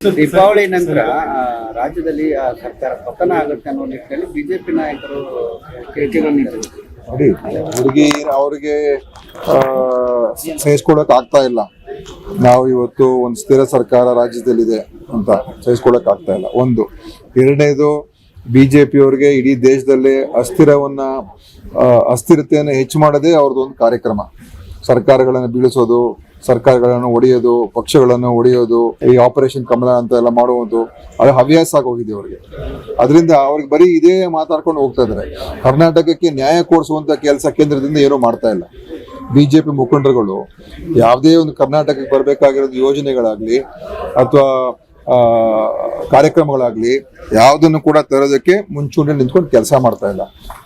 ದೀಪಾವಳಿ ನಂತರ ರಾಜ್ಯದಲ್ಲಿ ಸರ್ಕಾರ ಪತನ ಆಗುತ್ತೆ ಅನ್ನೋ ನಿಟ್ಟಿನಲ್ಲಿ ಬಿಜೆಪಿ ನಾಯಕರು ಹೇಳಿಕೆಗಳನ್ನು ನೀಡಿದರು ನೋಡಿ ಹುಡುಗಿ ಅವ್ರಿಗೆ ಸಹಿಸ್ಕೊಳಕ್ ಆಗ್ತಾ ಇಲ್ಲ. ನಾವು ಇವತ್ತು ಒಂದು ಸ್ಥಿರ ಸರ್ಕಾರ ರಾಜ್ಯದಲ್ಲಿದೆ ಅಂತ ಸಹಿಸ್ಕೊಳಕ್ ಆಗ್ತಾ ಇಲ್ಲ. ಒಂದು. ಎರಡನೇದು ಬಿಜೆಪಿ ಅವ್ರಿಗೆ ಇಡೀ ದೇಶದಲ್ಲೇ ಅಸ್ಥಿರವನ್ನ ಅಸ್ಥಿರತೆಯನ್ನು ಹೆಚ್ಚು ಮಾಡೋದೇ ಅವ್ರದ್ದು ಒಂದು ಕಾರ್ಯಕ್ರಮ. ಸರ್ಕಾರಗಳನ್ನು ಬೀಳಿಸೋದು ಸರ್ಕಾರಗಳನ್ನು ಒಡೆಯೋದು, ಪಕ್ಷಗಳನ್ನು ಒಡೆಯೋದು, ಈ ಆಪರೇಷನ್ ಕಮಲ ಅಂತ ಎಲ್ಲ ಮಾಡುವುದು, ಅದು ಹವ್ಯಾಸ ಆಗೋಗಿದೆ ಅವ್ರಿಗೆ. ಅದರಿಂದ ಅವ್ರಿಗೆ ಬರೀ ಇದೇ ಮಾತಾಡ್ಕೊಂಡು ಹೋಗ್ತಾ ಇದ್ದಾರೆ. ಕರ್ನಾಟಕಕ್ಕೆ ನ್ಯಾಯ ಕೊಡಿಸುವಂತ ಕೆಲಸ ಕೇಂದ್ರದಿಂದ ಏನೂ ಮಾಡ್ತಾ ಇಲ್ಲ. ಬಿಜೆಪಿ ಮುಖಂಡರುಗಳು ಯಾವುದೇ ಒಂದು ಕರ್ನಾಟಕಕ್ಕೆ ಬರಬೇಕಾಗಿರೋದು ಯೋಜನೆಗಳಾಗ್ಲಿ ಅಥವಾ ಕಾರ್ಯಕ್ರಮಗಳಾಗ್ಲಿ ಯಾವುದನ್ನು ಕೂಡ ತರೋದಕ್ಕೆ ಮುಂಚೂಣಿ ನಿಂತ್ಕೊಂಡು ಕೆಲಸ ಮಾಡ್ತಾ ಇಲ್ಲ.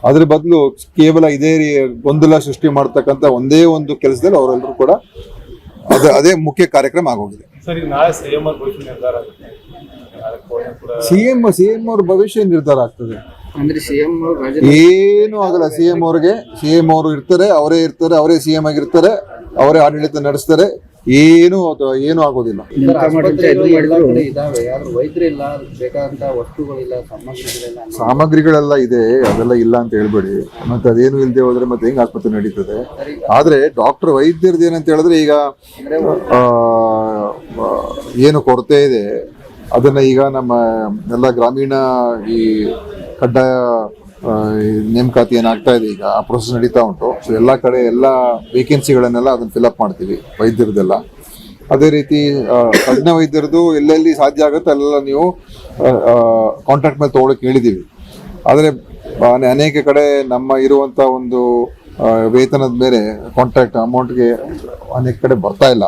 ಅದ್ರ ಬದಲು ಕೇವಲ ಇದೇ ಗೊಂದಲ ಸೃಷ್ಟಿ ಮಾಡ್ತಕ್ಕಂಥ ಒಂದೇ ಒಂದು ಕೆಲಸದಲ್ಲಿ ಅವರೆಲ್ಲರೂ ಕೂಡ ಅದೇ ಅದೇ ಮುಖ್ಯ ಕಾರ್ಯಕ್ರಮ ಆಗೋಗಿದೆ. ಸರ್ ನಾಳೆ ಸಿಎಂ ಅವ್ರ ಭವಿಷ್ಯ ನಿರ್ಧಾರ ಆಗುತ್ತೆ. ನಾಳೆ ಕೂಡ ಸಿ ಎಂ ಸಿ ಎಂ ಅವ್ರ ಭವಿಷ್ಯ ನಿರ್ಧಾರ ಆಗ್ತದೆ. ಅಂದ್ರೆ ಸಿಎಂ ರಾಜ್ಯದ ಏನು ಆಗಲ್ಲ ಸಿ ಎಂ ಅವ್ರಿಗೆ. ಸಿ ಎಂ ಅವರು ಇರ್ತಾರೆ ಅವರೇ ಇರ್ತಾರೆ ಅವರೇ ಸಿ ಎಂ ಆಗಿರ್ತಾರೆ ಅವರೇ ಆಡಳಿತ ನಡೆಸ್ತಾರೆ. ಏನು ಅದು ಏನು ಆಗೋದಿಲ್ಲ. ಸಾಮಗ್ರಿಗಳಿಲ್ಲ ಸಾಮಗ್ರಿಗಳೆಲ್ಲ ಇದೆ ಅದೆಲ್ಲ ಇಲ್ಲ ಅಂತ ಹೇಳ್ಬೇಡಿ. ಮತ್ತೆ ಅದೇನು ಇಲ್ಲದೆ ಹೋದ್ರೆ ಮತ್ತೆ ಹೆಂಗ್ ಆಸ್ಪತ್ರೆ ನಡೀತದೆ? ಆದ್ರೆ ಡಾಕ್ಟರ್ ವೈದ್ಯರದ್ದು ಏನಂತ ಹೇಳಿದ್ರೆ ಈಗ ಏನು ಕೊರತೆ ಇದೆ. ಅದನ್ನ ಈಗ ನಮ್ಮ ಎಲ್ಲ ಗ್ರಾಮೀಣ ಈ ಕಡ್ಡಾಯ ನೇಮಕಾತಿ ಏನಾಗ್ತಾ ಇದೆ ಈಗ? ಆ ಪ್ರೊಸೆಸ್ ನಡೀತಾ ಉಂಟು. ಸೊ ಎಲ್ಲ ಕಡೆ ಎಲ್ಲ ವೇಕೆನ್ಸಿಗಳನ್ನೆಲ್ಲ ಅದನ್ನು ಫಿಲಪ್ ಮಾಡ್ತೀವಿ, ವೈದ್ಯರದೆಲ್ಲ. ಅದೇ ರೀತಿ ತಜ್ಞ ವೈದ್ಯರದು ಎಲ್ಲೆಲ್ಲಿ ಸಾಧ್ಯ ಆಗುತ್ತೆ ಅಲ್ಲೆಲ್ಲ ನೀವು ಕಾಂಟ್ರಾಕ್ಟ್ ಮೇಲೆ ತೊಗೊಳಕ್ಕೆ ಹೇಳಿದ್ದೀವಿ. ಆದರೆ ಅನೇಕ ಕಡೆ ನಮ್ಮ ಇರುವಂಥ ಒಂದು ವೇತನದ ಮೇಲೆ ಕಾಂಟ್ರಾಕ್ಟ್ ಅಮೌಂಟ್ಗೆ ಅನೇಕ ಕಡೆ ಬರ್ತಾ ಇಲ್ಲ.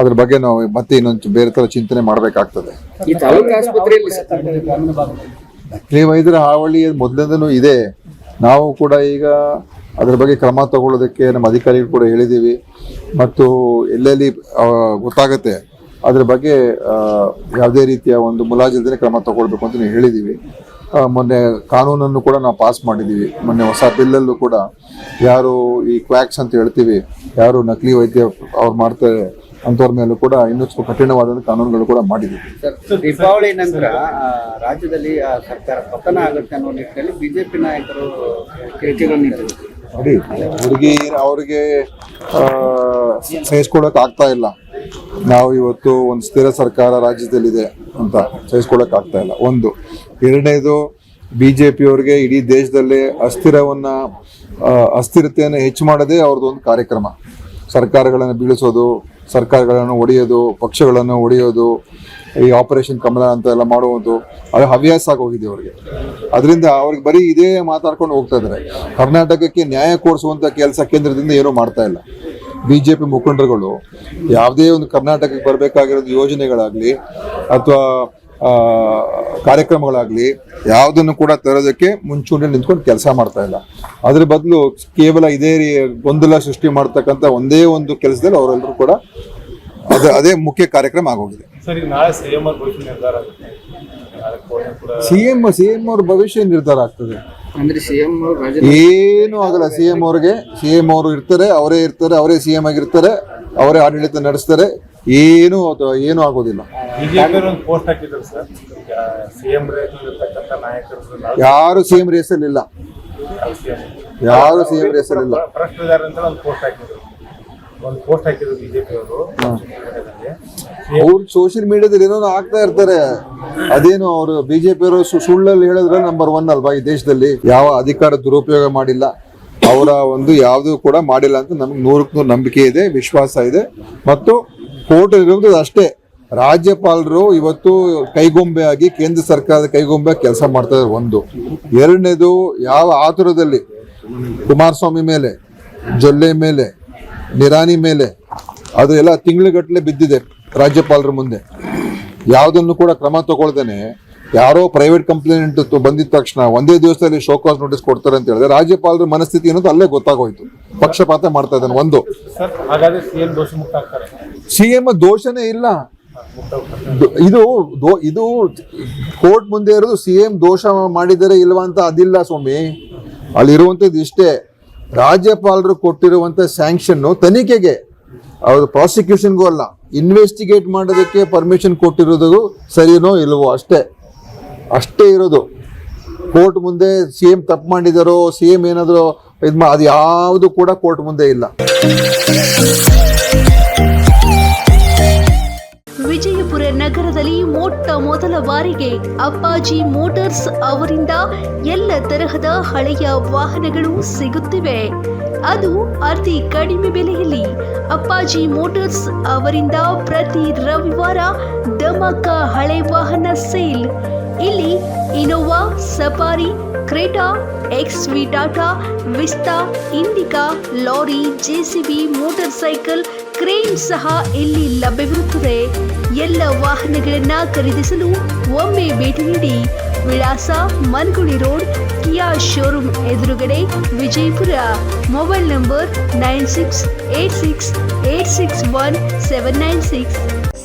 ಅದ್ರ ಬಗ್ಗೆ ನಾವು ಮತ್ತೆ ಇನ್ನೊಂದು ಬೇರೆ ಥರ ಚಿಂತನೆ ಮಾಡಬೇಕಾಗ್ತದೆ. ನಕಲಿ ವೈದ್ಯರ ಹಾವಳಿ ಮೊದಲಿಂದನೂ ಇದೆ. ನಾವು ಕೂಡ ಈಗ ಅದರ ಬಗ್ಗೆ ಕ್ರಮ ತಗೊಳ್ಳೋದಕ್ಕೆ ನಮ್ಮ ಅಧಿಕಾರಿಗಳು ಕೂಡ ಹೇಳಿದ್ದೀವಿ. ಮತ್ತು ಎಲ್ಲೆಲ್ಲಿ ಗೊತ್ತಾಗುತ್ತೆ. ಅದ್ರ ಬಗ್ಗೆ ಯಾವುದೇ ರೀತಿಯ ಒಂದು ಮುಲಾಜಿಲ್ದೇ ಕ್ರಮ ತಗೊಳ್ಬೇಕು ಅಂತ ಹೇಳಿದ್ದೀವಿ. ಮೊನ್ನೆ ಕಾನೂನನ್ನು ಕೂಡ ನಾವು ಪಾಸ್ ಮಾಡಿದ್ದೀವಿ. ಮೊನ್ನೆ ಹೊಸ ಬಿಲ್ಲಲ್ಲೂ ಕೂಡ ಯಾರು ಈ ಕ್ವಾಕ್ಸ್ ಅಂತ ಹೇಳ್ತೀವಿ, ಯಾರು ನಕಲಿ ವೈದ್ಯ ಅವ್ರು ಮಾಡ್ತಾರೆ ಅಂಥವ್ರ ಮೇಲೂ ಕೂಡ ಇನ್ನಷ್ಟು ಕಠಿಣವಾದ ಕಾನೂನುಗಳು ಕೂಡ ಮಾಡಿದೆ ದೀಪಾವಳಿ ನಂತರ ರಾಜ್ಯದಲ್ಲಿ ಸರ್ಕಾರ ಪತನ ಆಗುತ್ತೆ ಅನ್ನೋ ನಿಟ್ಟಿನಲ್ಲಿ ಬಿಜೆಪಿ ನಾಯಕರು ನೋಡಿ ಹುಡುಗಿ ಅವ್ರಿಗೆ ಸಹಿಸ್ಕೊಳಕ್ ಆಗ್ತಾ ಇಲ್ಲ. ನಾವು ಇವತ್ತು ಒಂದು ಸ್ಥಿರ ಸರ್ಕಾರ ರಾಜ್ಯದಲ್ಲಿದೆ ಅಂತ ಸಹಿಸ್ಕೊಳಕ್ ಆಗ್ತಾ ಇಲ್ಲ. ಒಂದು. ಎರಡನೇದು ಜೆ ಅವ್ರಿಗೆ ಇಡೀ ದೇಶದಲ್ಲೇ ಅಸ್ಥಿರವನ್ನ ಅಸ್ಥಿರತೆಯನ್ನು ಹೆಚ್ಚು ಮಾಡೋದೇ ಅವ್ರದ್ದು ಒಂದು ಕಾರ್ಯಕ್ರಮ. ಸರ್ಕಾರಗಳನ್ನು ಬೀಳಿಸೋದು ಸರ್ಕಾರಗಳನ್ನು ಒಡೆಯೋದು, ಪಕ್ಷಗಳನ್ನು ಒಡೆಯೋದು, ಈ ಆಪರೇಷನ್ ಕಮಲ ಅಂತ ಎಲ್ಲ ಮಾಡುವುದು, ಅದು ಹವ್ಯಾಸ ಆಗೋಗಿದೆ ಅವ್ರಿಗೆ. ಅದರಿಂದ ಅವ್ರಿಗೆ ಬರೀ ಇದೇ ಮಾತಾಡ್ಕೊಂಡು ಹೋಗ್ತಾ ಇದ್ದಾರೆ. ಕರ್ನಾಟಕಕ್ಕೆ ನ್ಯಾಯ ಕೋರಿಸುವಂಥ ಕೆಲಸ ಕೇಂದ್ರದಿಂದ ಏನೂ ಮಾಡ್ತಾ ಇಲ್ಲ. ಬಿ ಜೆ ಪಿ ಮುಖಂಡರುಗಳು ಯಾವುದೇ ಒಂದು ಕರ್ನಾಟಕಕ್ಕೆ ಬರಬೇಕಾಗಿರೋದು ಯೋಜನೆಗಳಾಗಲಿ ಅಥವಾ ಕಾರ್ಯಕ್ರಮಗಳಾಗಲಿ ಯಾವುದನ್ನು ಕೂಡ ತರೋದಕ್ಕೆ ಮುಂಚೂಣಿ ನಿಂತ್ಕೊಂಡು ಕೆಲಸ ಮಾಡ್ತಾ ಇಲ್ಲ. ಅದ್ರ ಬದಲು ಕೇವಲ ಇದೇ ಗೊಂದಲ ಸೃಷ್ಟಿ ಮಾಡ್ತಕ್ಕಂಥ ಒಂದೇ ಒಂದು ಕೆಲಸದಲ್ಲಿ ಅವರೆಲ್ಲರೂ ಕೂಡ ಅದೇ ಅದೇ ಮುಖ್ಯ ಕಾರ್ಯಕ್ರಮ ಆಗೋಗಿದೆ ಸರ್ ಈಗ ನಾಳೆ ಸಿಎಂ ಅವ್ರ ಭವಿಷ್ಯ ನಿರ್ಧಾರ ಆಗುತ್ತೆ ನಾಳೆ ಕೋಣೆ ಕೂಡ ಸಿ ಎಂ ಸಿ ಎಂ ಅವ್ರ ಭವಿಷ್ಯ ನಿರ್ಧಾರ ಆಗ್ತದೆ ಅಂದ್ರೆ ಸಿಎಂ ರಾಜ್ಯದ ಏನು ಆಗಲ್ಲ ಸಿ ಎಂ ಅವ್ರಿಗೆ ಸಿ ಎಂ ಅವರು ಇರ್ತಾರೆ ಅವರೇ ಇರ್ತಾರೆ ಅವರೇ ಸಿ ಎಂ ಆಗಿರ್ತಾರೆ ಅವರೇ ಆಡಳಿತ ನಡೆಸ್ತಾರೆ ಏನು ಅದು- ಏನು ಆಗೋದಿಲ್ಲ ಬಿಜೆಪಿ ಒಂದು ಪೋಸ್ಟ್ ಹಾಕಿದ್ರು ಸರ್ ಸಿಎಂ ರೇಟ್ ಇರ್ತಕ್ಕಂಥ ನಾಯಕರು ಯಾರು ಸಿ ಎಂ ರೇಸಲ್ಲಿ ಇಲ್ಲ. ಯಾರು ಸಿ ಎಂ ರೇಸಲ್ಲಿ ಇಲ್ಲ ಒಂದು ಪೋಸ್ಟ್ ಹಾಕಿದ್ರು ಒಂದು ಪೋಸ್ಟ್ ಹಾಕಿದ್ರು ಬಿಜೆಪಿ ಅವರು ಅವ್ರು ಸೋಷಿಯಲ್ ಮೀಡಿಯಾದಲ್ಲಿ ಏನೋ ಆಗ್ತಾ ಇರ್ತಾರೆ. ಅದೇನು ಅವರು ಬಿಜೆಪಿ ಅವರು ಸುಳ್ಳಲ್ಲಿ ಹೇಳಿದ್ರೆ ನಂಬರ್ ಒನ್ ಅಲ್ವಾ ಈ ದೇಶದಲ್ಲಿ? ಯಾವ ಅಧಿಕಾರ ದುರುಪಯೋಗ ಮಾಡಿಲ್ಲ. ಅವರ ಒಂದು ಯಾವುದು ಕೂಡ ಮಾಡಿಲ್ಲ ಅಂತ ನಮ್ಗೆ ನೂರಕ್ಕೆ ನೂರು ನಂಬಿಕೆ ಇದೆ ವಿಶ್ವಾಸ ಇದೆ. ಮತ್ತು ಕೋರ್ಟ್ ಇರುವುದು ಅಷ್ಟೇ. ರಾಜ್ಯಪಾಲರು ಇವತ್ತು ಕೈಗೊಂಬೆ ಆಗಿ ಕೇಂದ್ರ ಸರ್ಕಾರದ ಕೈಗೊಂಬೆ ಕೆಲಸ ಮಾಡ್ತಾ ಇದ್ದಾರೆ ಒಂದು. ಎರಡನೇದು ಯಾವ ಆತುರದಲ್ಲಿ ಕುಮಾರಸ್ವಾಮಿ ಮೇಲೆ ಜೊಲ್ಲೆ ಮೇಲೆ ನಿರಾನಿ ಮೇಲೆ ಅದು ಎಲ್ಲ ತಿಂಗಳುಗಟ್ಟಲೆ ಬಿದ್ದಿದೆ ರಾಜ್ಯಪಾಲರ ಮುಂದೆ. ಯಾವುದನ್ನು ಕೂಡ ಕ್ರಮ ತಗೊಳ್ದೇನೆ ಯಾರೋ ಪ್ರೈವೇಟ್ ಕಂಪ್ಲೇಂಟ್ ಬಂದಿದ ತಕ್ಷಣ ಒಂದೇ ದಿವಸದಲ್ಲಿ ಶೋಕಾಸ್ ನೋಟಿಸ್ ಕೊಡ್ತಾರೆ ಅಂತ ಹೇಳಿದ್ರೆ ರಾಜ್ಯಪಾಲರ ಮನಸ್ಥಿತಿ ಅನ್ನೋದು ಅಲ್ಲೇ ಗೊತ್ತಾಗೋಯ್ತು. ಪಕ್ಷಪಾತ ಮಾಡ್ತಾ ಇದ್ದಾನೆ ಒಂದು. ಸಿ ಎಂ ದೋಷನೇ ಇಲ್ಲ. ಇದು ಇದು ಕೋರ್ಟ್ ಮುಂದೆ ಇರೋದು ಸಿ ಎಂ ದೋಷ ಮಾಡಿದರೆ ಇಲ್ವಾ ಅಂತ ಅದಿಲ್ಲ ಸ್ವಾಮಿ. ಅಲ್ಲಿರುವಂಥದ್ದು ಇಷ್ಟೇ. ರಾಜ್ಯಪಾಲರು ಕೊಟ್ಟಿರುವಂತ ಸ್ಯಾಂಕ್ಷನ್ ತನಿಖೆಗೆ. ಅವರು ಪ್ರಾಸಿಕ್ಯೂಷನ್ಗೂ ಅಲ್ಲ. ಇನ್ವೆಸ್ಟಿಗೇಟ್ ಮಾಡೋದಕ್ಕೆ ಪರ್ಮಿಷನ್ ಕೊಟ್ಟಿರೋದು ಸರಿನೋ ಇಲ್ವೋ ಅಷ್ಟೇ. ಅಷ್ಟೇ ಇರೋದು. ಕೋರ್ಟ್ ಮುಂದೆ ಸಿ ಎಂ ತಪ್ಪು ಮಾಡಿದಾರೋ ಸಿ ಎಂ ಏನಾದರೂ ಇದು ಅದು ಯಾವುದು ಕೂಡ ಕೋರ್ಟ್ ಮುಂದೆ ಇಲ್ಲ. ಬಾರಿಗೆ ಅಪ್ಪಾಜಿ ಮೋಟಾರ್ಸ್ ಅವರಿಂದ ಎಲ್ಲ ತರಹದ ಹಳೆಯ ವಾಹನಗಳು ಸಿಗುತ್ತಿವೆ. ಅದು ಅತಿ ಕಡಿಮೆ ಬೆಲೆಯಲ್ಲಿ ಅಪ್ಪಾಜಿ ಮೋಟಾರ್ಸ್ ಅವರಿಂದ ಪ್ರತಿ ರವಿವಾರ ದಮಕ ಹಳೆ ವಾಹನ ಸೇಲ್ ಇಲ್ಲಿ Innova Safari Creta X V Tata Vista Indica lorry JCB motor cycle crane ಸಹ ಇಲ್ಲಿ ಲಭ್ಯವಿರುತ್ತದೆ. ಎಲ್ಲ ವಾಹನಗಳನ್ನ ಖರೀದಿಸಲು ಒಮ್ಮೆ ಭೇಟಿ ನೀಡಿ. ವಿಳಾಸ ಮನ್ಗುಳಿ ರೋಡ್, ಕಿಯಾ ಶೋರೂಮ್ ಎದುರುಗಡೆ Vijayapura. Mobile number nine six eight six eight six one seven nine six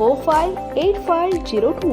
four five eight five zero two